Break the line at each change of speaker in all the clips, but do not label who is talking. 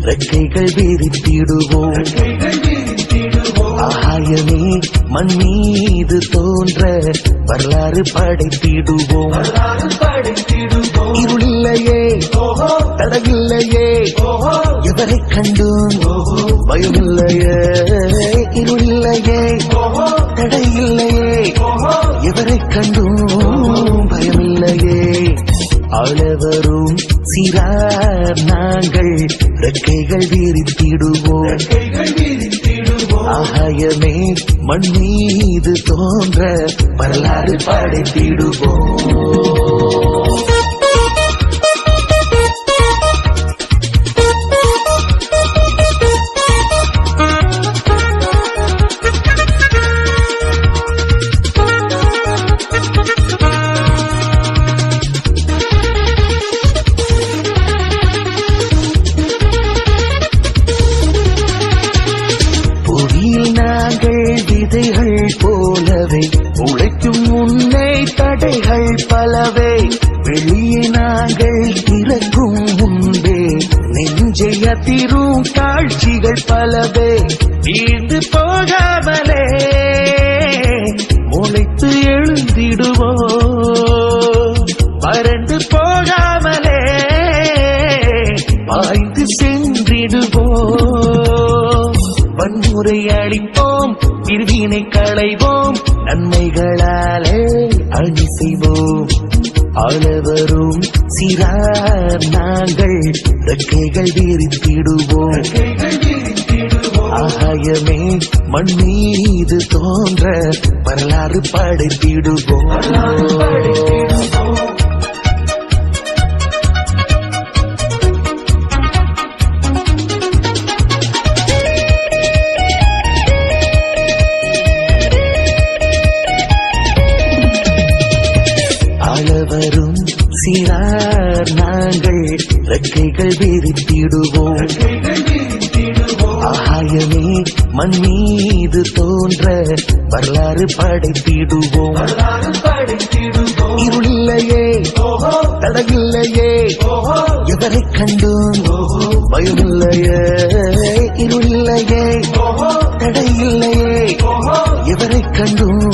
ரெக்கைகள் விரித்திடுவோம். ஆகாயமே மண் மீது தோன்ற வரலாறு படைத்திடுவோம். இருளில்லையே தடவில்லையே எவரை கண்டும்? பயமில்லையே இருளில்லையே தடையில்லையே எவரை கண்டும்? பயமில்லையே. அளவரும் சிறார் நாங்கள் ரெக்கைகள் வீரித்திடுவோம் ஆகாயமே மண் மீது தோன்ற வரலாறு படைத்திடுவோம். போலவே உழைக்கும் முன்னே தடைகள் பலவே. வெளியே நாங்கள் திறக்கும் முன்பே. நெஞ்சை அதிரும் காட்சிகள் பலவே. வீழ்ந்து போகாமலே. முளைத்து எழுந்திடுவோ. பறந்து போகாமலே. பாய்ந்து சென்றிடுவோ. வன்முறை அளிப்போ அளிப்போம் பிரிவினை களைவோம். நன்மைகளாலே அணி செய்வோம். அளவரும் சிறார் நாங்கள். ரெக்கைகள் விரித்திடுவோம். ஆகாயமே மண் மீது தோன்ற வரலாறு படைத்திடுவோம். அளவரும் சிறார் நாங்கள். ரெக்கைகள் விரித்திடுவோம். ஆகாயமே மண் மீது தோன்ற வரலாறு படைத்திடுவோம். இருளில்லையே தடவில்லையே எவரை கண்டும்? பயமில்லையே இருளில்லையே தடையில்லையே எவரை கண்டும்?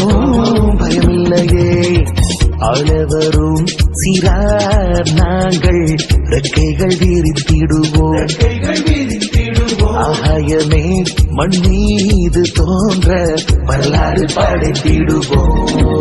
அளவரும் சிறார் நாங்கள். ரெக்கைகள் விரித்திடுவோம். ஆகாயமே மண் மீது தோன்ற வரலாறு படைத்திடுவோம்.